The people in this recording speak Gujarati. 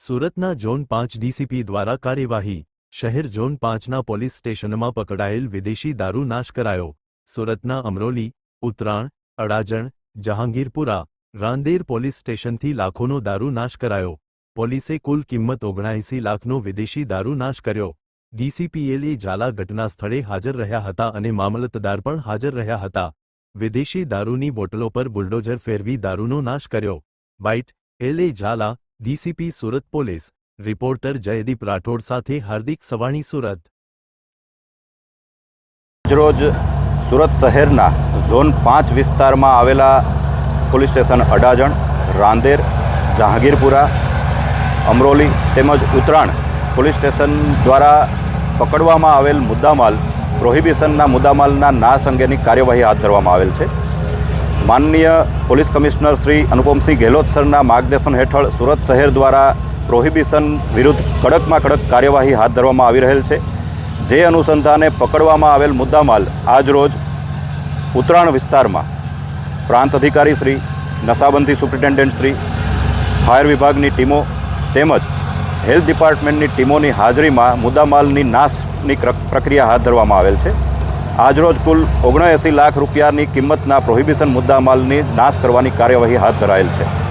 સુરતના ઝોન પાંચ ડીસીપી દ્વારા કાર્યવાહી. શહેર ઝોન પાંચના પોલીસ સ્ટેશનમાં પકડાયેલ વિદેશી દારૂ નાશ કરાયો. સુરતના અમરોલી ઉત્તરાણ અડાજણ, જહાંગીરપુરા, રાંદેર પોલીસ સ્ટેશનથી લાખોનો દારૂ નાશ કરાયો. પોલીસે કુલ કિંમત ઓગણાએંસી લાખનો વિદેશી દારૂ નાશ કર્યો. ડીસીપીએલએ ઝાલા ઘટના સ્થળે હાજર રહ્યા હતા અને મામલતદાર પણ હાજર રહ્યા હતા. વિદેશી દારૂની બોટલો પર બુલડોઝર ફેરવી દારૂનો નાશ કર્યો. Byte, L A Jhala DCP Surat police, reporter Jaydeep Rathod સાથે હાર્દિક સવાણી સુરત. આજરોજ સુરત શહેરના ઝોન પાંચ વિસ્તારમાં આવેલા પોલીસ સ્ટેશન અડાજણ, રાંદેર, જહાંગીરપુરા, અમરોલી તેમજ ઉત્તરાણ પોલીસ સ્ટેશન દ્વારા પકડવામાં આવેલ મુદ્દામાલ, પ્રોહિબિશનના મુદ્દામાલના નાશ અંગેની કાર્યવાહી હાથ ધરવામાં આવેલ છે. માનનીય પોલીસ કમિશનર શ્રી અનુપમસિંહ ગેહલોત સરના માર્ગદર્શન હેઠળ સુરત શહેર દ્વારા પ્રોહિબિશન વિરુદ્ધ કડકમાં કડક કાર્યવાહી હાથ ધરવામાં આવી રહેલ છે. જે અનુસંધાને પકડવામાં આવેલ મુદ્દામાલ આજરોજ ઉત્તરાયણ વિસ્તારમાં પ્રાંત અધિકારી શ્રી, નશાબંધી સુપ્રિન્ટેન્ડન્ટ શ્રી, ફાયર વિભાગની ટીમો તેમજ હેલ્થ ડિપાર્ટમેન્ટની ટીમોની હાજરીમાં મુદ્દામાલની નાશની ક્ર- પ્રક્રિયા હાથ ધરવામાં આવેલ છે. આજરોજ કુલ ઓગણએંસી લાખ રૂપિયાની કિંમતના પ્રોહિબિશન મુદ્દામાલની નાશ કરવાની કાર્યવાહી હાથ ધરાયેલ છે.